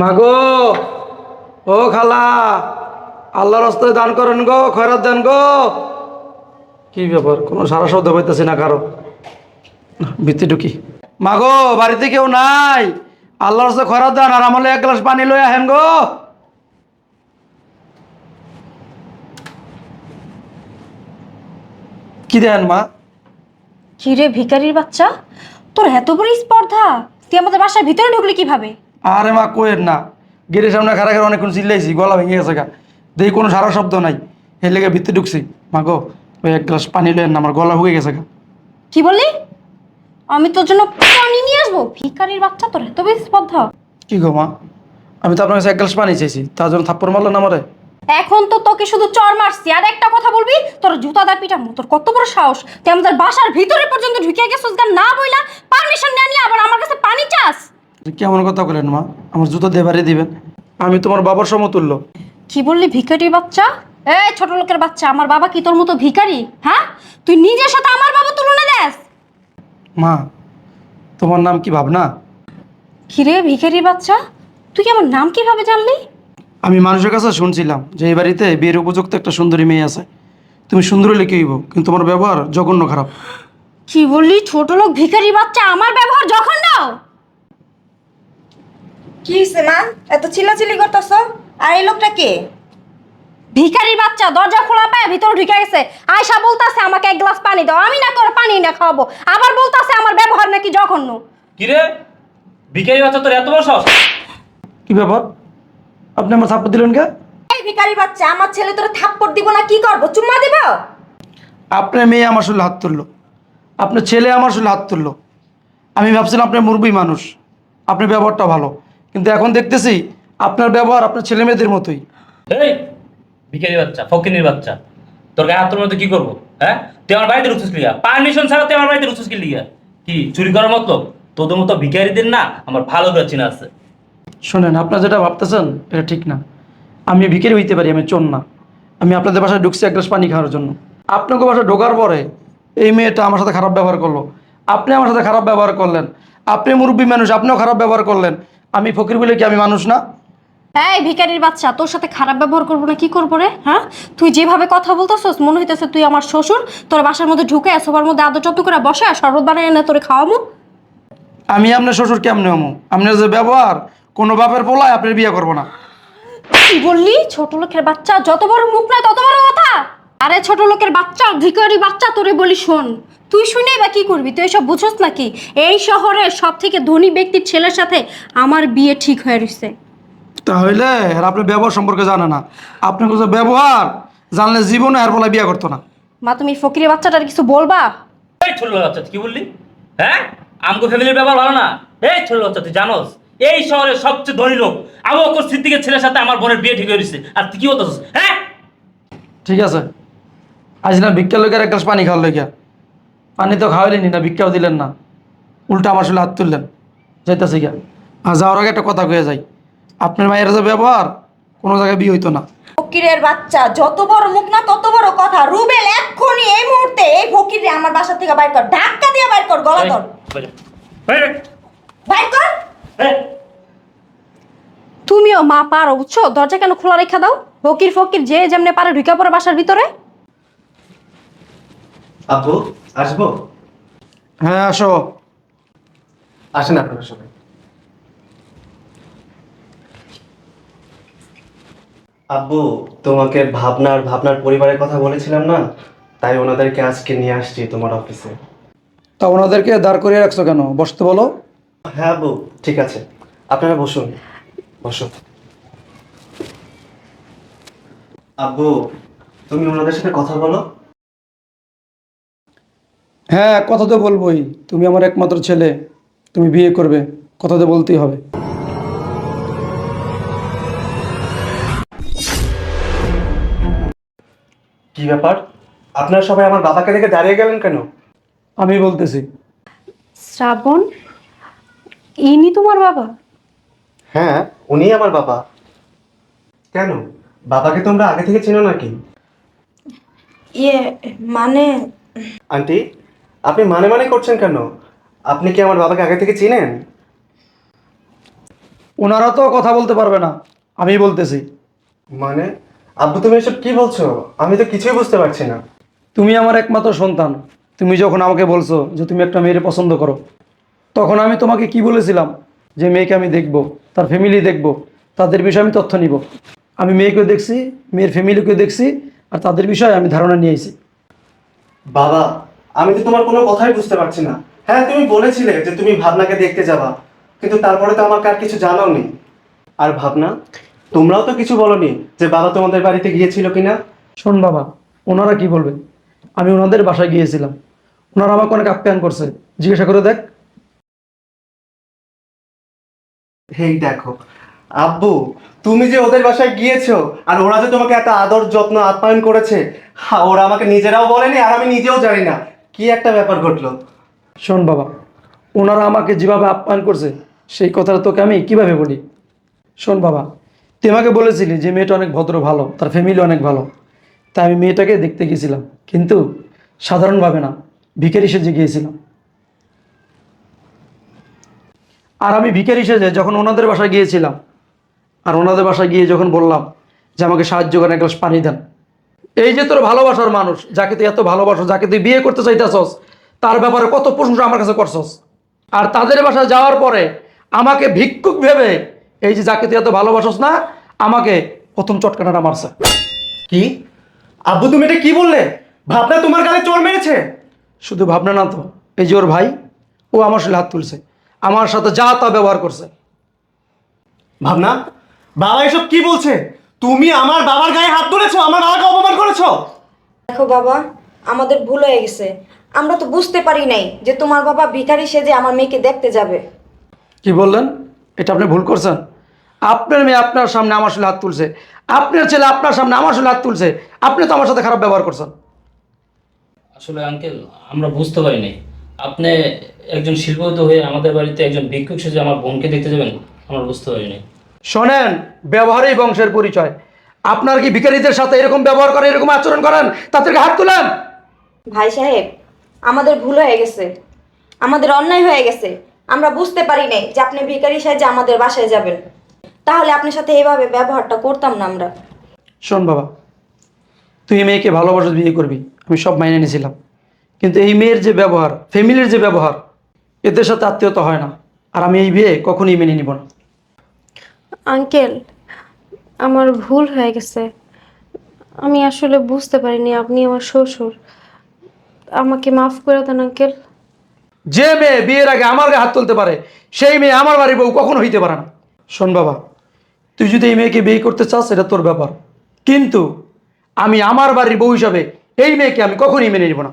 মাগো, ও খালা, আল্লাহর রাস্তায় দান করেন গো, খয়রাত দেন গো। কি ব্যাপার, কোনো সারা শব্দ পাইতেছি না কারও? ভিত্তি ঢুকি মাগো, বাড়িতে কেউ নাই? আল্লাহর রাস্তায় খয়রাত দেন আর আমলে এক গ্লাস পানি লই আহেন গো। কি দেন, মা? কিরে ভিখারির বাচ্চা, তোর এত বড় স্পর্ধা? তুই আমাদের বাসার ভিতরে ঢুকলি কীভাবে? আরে মা কোয়ের না। গেটের সামনে খারা খারা অনেকক্ষণ চিল্লাইছি গলা ভেঙে গেছে গা। দেখি কোনো সারা শব্দ নাই। এর লেগে ভিতরে ঢুকছি। মা গো ওই এক গ্লাস পানি লেন না আমার গলা হুয়ে গেছে গা। কি বললি? আমি তোর জন্য পানি নিয়ে আসব? ভিখারির বাচ্চা তোর এত বেশি স্পর্ধা কি গো মা? আমি তো আপনার কাছে এক গ্লাস পানি চাইছি তার জন্য থাপ্পড় মারলো না আমারে। এখন তো তোকে শুধু চর মারছি। আর একটা কথা বলবি তোর জুতা দা পিটামু তোর কত বড় সাহস। তুই আমাদের বাসার ভিতরে পর্যন্ত ঢুকে গেছিস না বইলা পারমিশন না নিয়ে আবার আমার কাছে পানি চাস? কেমন কথা বলেন মা? আমার জুতো দেবারে দিবেন। আমি তোমার বাবার সমতুল্য। কি বললি ভিখারির বাচ্চা? এই ছোট লোকের বাচ্চা আমার বাবা কি তোর মতো ভিখারি? হ্যাঁ? তুই নিজের সাথে আমার বাবা তুলনা দেস? মা তোমার নাম কি ভাবনা? কিরে ভিখারির বাচ্চা? তুই কি আমার নাম কীভাবে জানলি? আমি মানুষের কাছে শুনছিলাম যে এই বাড়িতে বিয়ের উপযুক্ত একটা সুন্দরী মেয়ে আছে। তুমি সুন্দর হলে কি হইব? কিন্তু তোমার ব্যবহার জঘন্য খারাপ। কি বললি? ছোট লোক ভিখারি বাচ্চা আমার ব্যবহার নাও কি হয়েছে মা? এত চিল্লাচিল্লি করতেছ? আর এই লোকটা কে? ভিখারির বাচ্চা দরজা খোলা পায় ভিতরে ঢুকে গেছে। আয়সা বলতাছে আমাকে এক গ্লাস পানি দাও। আমি না করে পানি না খাওয়াবো। আবার বলতাছে আমার ব্যবহার নাকি জঘন্য। কিরে ভিখারি বাচ্চা তোর এত বড় সাহস? কি ব্যাপার? আপনি আমার থাপ্পড় দিলেন কে? এই ভিখারি বাচ্চা আমার ছেলে তোরা থাপ্পড় দিব না কি করব? চুম্মা দিব? আপনার মেয়ে আমার শুলে হাত তুললো। আপনার ছেলে আমার শুলে হাত তুললো। আমি ভাবছিলাম আপনার মুরবি মানুষ। আপনার ব্যবহারটা ভালো। কিন্তু এখন দেখতেছি আপনার ব্যবহার আপনার ছেলে মেয়েদের মতোই। এই ভিখারি বাচ্চা ফকিনির বাচ্চা। তোর গায়ে হাতের মধ্যে কি করব হ্যাঁ? তুই আমার বাড়িতে রুচুস লিগা পারমিশন ছাড়া তুই আমার বাড়িতে রুচুস কি লিগা কি চুরি করার মতো তোদের মতো ভিখারিদের না আমার ভালো করে চিনা আছে। শোনেন আপনারা যেটা ভাবতেছেন এটা ঠিক না। আমি ভিখারি হইতে পারি আমি চোর না। আমি আপনাদের বাসায় ঢুকছি এক গ্লাস পানি খাওয়ার জন্য। আপনাকে বাসায় ঢোকার পরে এই মেয়েটা আমার সাথে খারাপ ব্যবহার করল। আপনি আমার সাথে খারাপ ব্যবহার করলেন। আপনি মুরব্বী মানুষ আপনিও খারাপ ব্যবহার করলেন। আমি ফকির বলে কি আমি মানুষ না? এই ভিখারির বাচ্চা তোর সাথে খারাপ ব্যবহার করব না কি করব রে? হ্যাঁ? তুই যেভাবে কথা বলতেছস মনে হইতেছে তুই আমার শ্বশুর তোর বাসার মধ্যে ঢুকে সোফার মধ্যে আদর চত্ব করে বসে আর শরবত বানায় এনে তোরে খাওয়াবো? আমি আপনার শ্বশুর কেমনে হমু? আপনার যে ব্যবহার কোনো বাপের পোলায় আপনার বিয়ে করব না। কি বললি? ছোট লোকের বাচ্চা যত বড় মুখ না তত বড় কথা। আরে ছোট লোকের বাচ্চা ভিখারি বাচ্চা তোরে বলি শোন। তুই শুনে বা কি করবি? তুই এসব বুঝছস নাকি? এই শহরের সব থেকে ধনী ব্যক্তির ছেলের সাথে আমার বিয়ে ঠিক হয়ে রইছে। তাহলে আর আপনার ব্যবহার সম্পর্কে জানে না। আপনার কাছে ব্যবহার জানলে জীবনে আর পোলায় বিয়ে করতো না। মা তুমি ফকিরের বাচ্চাটার কিছু বলবা? এই ছোট বাচ্চা তুই কি বললি? হ্যাঁ? আমগো ফ্যামিলির ব্যাপার ভালো না? এই ছোট বাচ্চা তুই জানোস? এই শহরের সবচেয়ে ধনী লোক। আবু বকর সিদ্দিকের ছেলের সাথে আমার বোনের বিয়ে ঠিক হয়ে গেছে আর তুই কি বলতেছিস? হ্যাঁ? ঠিক আছে। আজ না ভিক্ষা লোকের এক গ্লাস পানি খাওয়ার লেগিয়া পানি তো খাওয়াইলেনি না ভিক্ষাও দিলেন না। উল্টা আমার শুলে হাত তুললেন। যাইতেছে গিয়া। আর যাওয়ার আগে একটা কথা কয়ে যাই। আপনার মায়ের যে ব্যবহার কোনো জায়গায় বিয়ে হইতো না। ফকিরের বাচ্চা যত বড় মুখ না তত বড় কথা। রুবেল এক্ষুনি এই মুহূর্তে এই ফকিরে আমার বাসা থেকে বাইর কর। ধাক্কা দিয়ে বাইর কর গলা ধর। বাইর কর। তুমিও মা পারো বুঝছ? দরজা কেন খোলা রেখা দাও? ফকির ফকির যে যেমনে পারে ঢুকে পড়ে বাসার ভিতরে। আপু আসব? হ্যাঁ আসো। আসেন আপনারা সবাই। আব্বু তোমাকে ভাবনার ভাবনার পরিবারের কথা বলেছিলাম না? তাই ওনাদেরকে আজকে নিয়ে আসছি তোমার অফিসে। তা ওনাদেরকে দাঁড় করিয়ে রাখছো কেন? বসতে বলো। হ্যাঁ আব্বু ঠিক আছে। আপনারা বসুন। বসুন আব্বু তুমি ওনাদের সাথে কথা বলো। হ্যাঁ কথা তো বলবোই। তুমি আমার একমাত্র ছেলে। তুমি বিয়ে করবে। কথা তো বলতেই হবে। কি ব্যাপার? আপনারা সবাই আমার বাবাকে দেখে দাঁড়িয়ে গেলেন কেন? আমি বলতেছি। শ্রাবণ ইনি তোমার বাবা? হ্যাঁ উনি আমার বাবা। কেন? বাবাকে তোমরা আগে থেকে চেনো নাকি? ইয়ে মানে আন্টি আপনি মানে মানে করছেন কেন? আপনি কি আমার বাবাকে আগে থেকে চিনেন? ওনারা তো কথা বলতে পারবে না আমি বলতেছি। মানে? আব্বু তুমি এসব কি বলছো? আমি তো কিছুই বুঝতে পারছি না। তুমি আমার একমাত্র সন্তান। তুমি যখন আমাকে বলছো যে তুমি একটা মেয়ের পছন্দ করো তখন আমি তোমাকে কি বলেছিলাম? যে মেয়েকে আমি দেখব তার ফ্যামিলি দেখব তাদের বিষয়ে আমি তথ্য নিব। আমি মেয়েকেও দেখছি মেয়ের ফ্যামিলিকেও দেখছি আর তাদের বিষয়ে আমি ধারণা নিয়েছি বাবা আমি তো তোমার কোনো কথাই বুঝতে পারছি না। হ্যাঁ তুমি বলেছিলে যে তুমি ভাবনাকে দেখতে যাবা কিন্তু তারপরে তো আমাকে আর কিছু জানাওনি। আর ভাবনা তোমরাও তো কিছু বলনি যে বাবা তোমাদের বাড়িতে গিয়েছিল কিনা? শোন বাবা ওনারা কি বলবেন আমি ওনাদের বাসায় গিয়েছিলাম। ওনারা আমাকে অনেক আপ্যায়ন করছে। জিজ্ঞাসা করে দেখ। হেই দেখো আব্বু তুমি যে ওদের বাসায় গিয়েছো আর ওরা যে তোমাকে এত আদর যত্ন আপ্যায়ন করেছে ওরা আমাকে নিজেরাও বলেনি আর আমি নিজেও জানি না। কি একটা ব্যাপার ঘটলো? শোন বাবা, ওনারা আমাকে যেভাবে আপ্যায়ন করছে, সেই কথাটা তোকে আমি কীভাবে বলি? শোন বাবা, তুই আমাকে বলেছিলি যে মেয়েটা অনেক ভদ্র, ভালো, তার ফ্যামিলি অনেক ভালো। তাই আমি মেয়েটাকে দেখতে গিয়েছিলাম, কিন্তু সাধারণভাবে না, ভিখারি সেজে গিয়েছিলাম। আর আমি ভিখারি সেজে যখন ওনাদের বাসায় গিয়েছিলাম, আর ওনাদের বাসায় গিয়ে যখন বললাম যে আমাকে সাহায্য করেন এক গ্লাস পানি দেন এই যে তোর ভালোবাসার মানুষ যাকে তুই এত ভালোবাসো যাকে তুই বিয়ে করতে চাইতেছস তার ব্যাপারে কত প্রশংসা আমার কাছে করছস। আর তাদের বাসায় যাওয়ার পরে আমাকে ভিক্ষুক ভেবে এই যে যাকে তুই এত ভালোবাসস না আমাকে প্রথম চটকানাটা মারছে। কি? আব্বু তুমি এটা কি বললে? ভাবনা তোমার গালে চোর মেরেছে? শুধু ভাবনা না তো এই যে ওর ভাই ও আমার সাথে হাত তুলছে আমার সাথে যা তা ব্যবহার করছে। ভাবনা বাবা এসব কি বলছে? তুমি আমার বাবার গায়ে হাত তুলেছো আমার বাবাকে অপমান করেছ? দেখো বাবা আমাদের ভুল হয়ে গেছে। আমরা তো বুঝতে পারি নাই যে তোমার বাবা ভিখারি সেজে আমার মেয়েকে দেখতে যাবে। কি বললেন? এটা আপনি ভুল করছেন। আপনার মেয়ে আপনার সামনে আমার সাথে হাত তুলছে। আপনার ছেলে আপনার সামনে আমার সাথে হাত তুলছে। আপনি তো আমার সাথে খারাপ ব্যবহার করছেন। আসলে আঙ্কেল আমরা বুঝতে পারি নাই। আপনি একজন শিল্পপতি হয়ে আমাদের বাড়িতে একজন ভিক্ষুক সেজে আমার বোনকে দেখতে যাবেন? আমরা বুঝতে পারি নাই। শোনেন ব্যবহারেই বংশের পরিচয়। আপনার কি ভিখারিদের সাথে এরকম ব্যবহার করেন এরকম আচরণ করেন? তাদেরকে হাত তুলেন। ভাই সাহেব আমাদের ভুল হয়ে গেছে। আমাদের অন্যায় হয়ে গেছে। আমরা বুঝতে পারি নাই যে আপনি ভিখারি সাহেজে আমাদের বাসায় যাবেন। তাহলে আপনার সাথে এইভাবে ব্যবহারটা করতাম না আমরা। শোন বাবা তুই এই মেয়েকে ভালোবাসা বিয়ে করবি। আমি সব মাইনে নিয়েছিলাম। কিন্তু এই মেয়ের যে ব্যবহার ফ্যামিলির যে ব্যবহার এদের সাথে আত্মীয়তা হয় না। আর আমি এই বিয়ে কখনই মেনে নিব না। আঙ্কেল আমার ভুল হয়ে গেছে। আমি আসলে বুঝতে পারিনি আপনি আমার শ্বশুর। আমাকে মাফ করে দেন আঙ্কেল। যে মেয়ে বিয়ের আগে আমার গায়ে হাত তুলতে পারে সেই মেয়ে আমার বাড়ির বউ কখনো হইতে পারে না। শোন বাবা তুই যদি এই মেয়েকে বিয়ে করতে চাস এটা তোর ব্যাপার। কিন্তু আমি আমার বাড়ির বউ হিসাবে এই মেয়েকে আমি কখনই মেনে নিব না।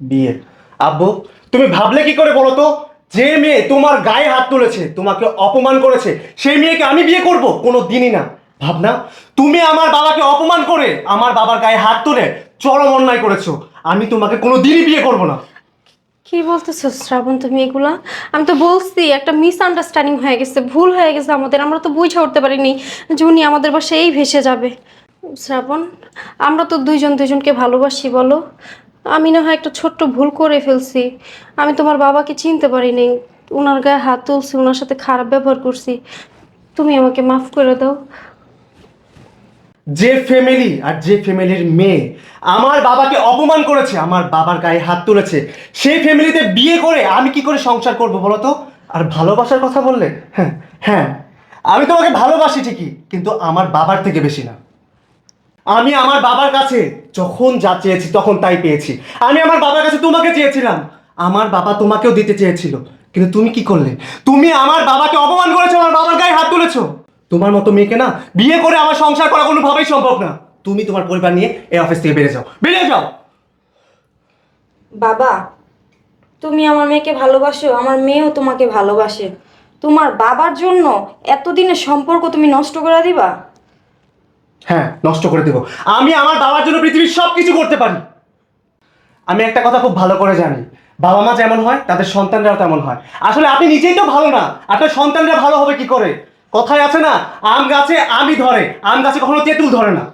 বিয়ে। আব্বু তুমি ভাবলে কি করে বলো তো? যে মেয়ে তোমার গায়ে হাত তুলেছে, তোমাকে অপমান করেছে, সেই মেয়েকে আমি বিয়ে করব কোনো দিনই না। ভাবনা, তুমি আমার বাবাকে অপমান করে আমার বাবার গায়ে হাত তুলে চরম অন্যায় করেছ। আমি তোমাকে কোনো দিনই বিয়ে করব না। কি বলতেছো শ্রাবণ তুমি এগুলা? আমি তো বলছি, একটা মিস আন্ডারস্ট্যান্ডিং হয়ে গেছে, ভুল হয়ে গেছে আমাদের। আমরা তো বুঝে উঠতে পারিনি উনি আমাদের বাসায় এই ভেসে যাবে। শ্রাবণ, আমরা তো দুইজন দুইজনকে ভালোবাসি, বলো। আমি না হয় একটা ছোট্ট ভুল করে ফেলছি। আমি তোমার বাবাকে চিনতে পারিনি। ওনার গায়ে হাত তুলছি ওনার সাথে খারাপ ব্যবহার করছি। তুমি আমাকে মাফ করে দাও। যে ফ্যামিলি আর যে ফ্যামিলির মেয়ে আমার বাবাকে অপমান করেছে, আমার বাবার গায়ে হাত তুলেছে, সেই ফ্যামিলিতে বিয়ে করে আমি কি করে সংসার করব বলো তো? আর ভালোবাসার কথা বললে? হ্যাঁ হ্যাঁ। আমি তোমাকে ভালোবাসি ঠিকই, কিন্তু আমার বাবার থেকে বেশি না। আমি আমার বাবার কাছে যখন যা চেয়েছি তখন তাই পেয়েছি। আমি আমার বাবার কাছে তোমাকে চেয়েছিলাম। আমার বাবা তোমাকেও দিতে চেয়েছিল। কিন্তু তুমি কি করলে? তুমি আমার বাবাকে অপমান করেছ, আমার বাবার গায়ে হাত তুলেছো। তোমার মতো মেয়েকে না বিয়ে করে আমার সংসার করা কোনোভাবেই সম্ভব না। তুমি তোমার পরিবার নিয়ে এই অফিস থেকে বেরিয়ে যাও। বেরিয়ে যাও! বাবা, তুমি আমার মেয়েকে ভালোবাসো, আমার মেয়েও তোমাকে ভালোবাসে। তোমার বাবার জন্য এতদিনের সম্পর্ক তুমি নষ্ট করে দিবা? হ্যাঁ নষ্ট করে দেবো। আমি আমার বাবার জন্য পৃথিবীর সব কিছু করতে পারি। আমি একটা কথা খুব ভালো করে জানি। বাবা মা যেমন হয়, তাদের সন্তানরাও তেমন হয়। আসলে আপনি নিজেই তো ভালো না। আপনার সন্তানরা ভালো হবে কি করে? কথায় আছে না, আম গাছে আমি ধরে, আম গাছে কখনো তেঁতুল ধরে না।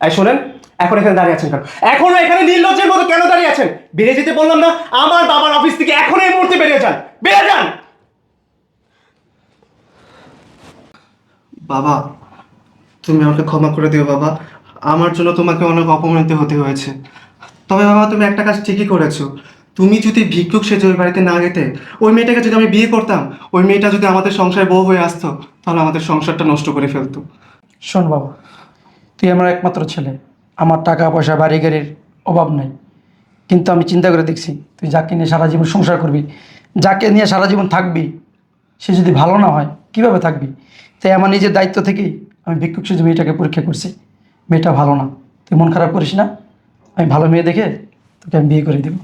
এই শোনেন, এখন এখানে দাঁড়িয়ে আছেন কেন? এখনও এখানে নির্লজ্জের মতো কেন দাঁড়িয়ে আছেন? বেরিয়ে যেতে বললাম না, আমার বাবার অফিস থেকে এখন এই মুহূর্তে বেরিয়ে যান। বেরিয়ে যান! বাবা তুমি আমাকে ক্ষমা করে দিও, বাবা। আমার জন্য তোমাকে অনেক অপমানিত হতে হয়েছে। তবে বাবা, তুমি একটা কাজ ঠিকই করেছ। তুমি যদি ভিক্ষুক সেজে ওই বাড়িতে না যেতে, ওই মেয়েটাকে যদি আমি বিয়ে করতাম, ওই মেয়েটা যদি আমাদের সংসারে বউ হয়ে আসতো, তাহলে আমাদের সংসারটা নষ্ট করে ফেলতো। শোন বাবা, তুই আমার একমাত্র ছেলে। আমার টাকা পয়সা বাড়ি গাড়ির অভাব নাই। কিন্তু আমি চিন্তা করে দেখছি, তুই যাকে নিয়ে সারা জীবন সংসার করবি, যাকে নিয়ে সারা জীবন থাকবি, সে যদি ভালো না হয়, কীভাবে থাকবি? তাই আমার নিজের দায়িত্ব থেকেই আমি ভিক্ষুক সেজে মেয়েটাকে পরীক্ষা করছি। মেয়েটা ভালো না। তুই মন খারাপ করিস না। আমি ভালো মেয়ে দেখে তোকে আমি বিয়ে করে দেবো।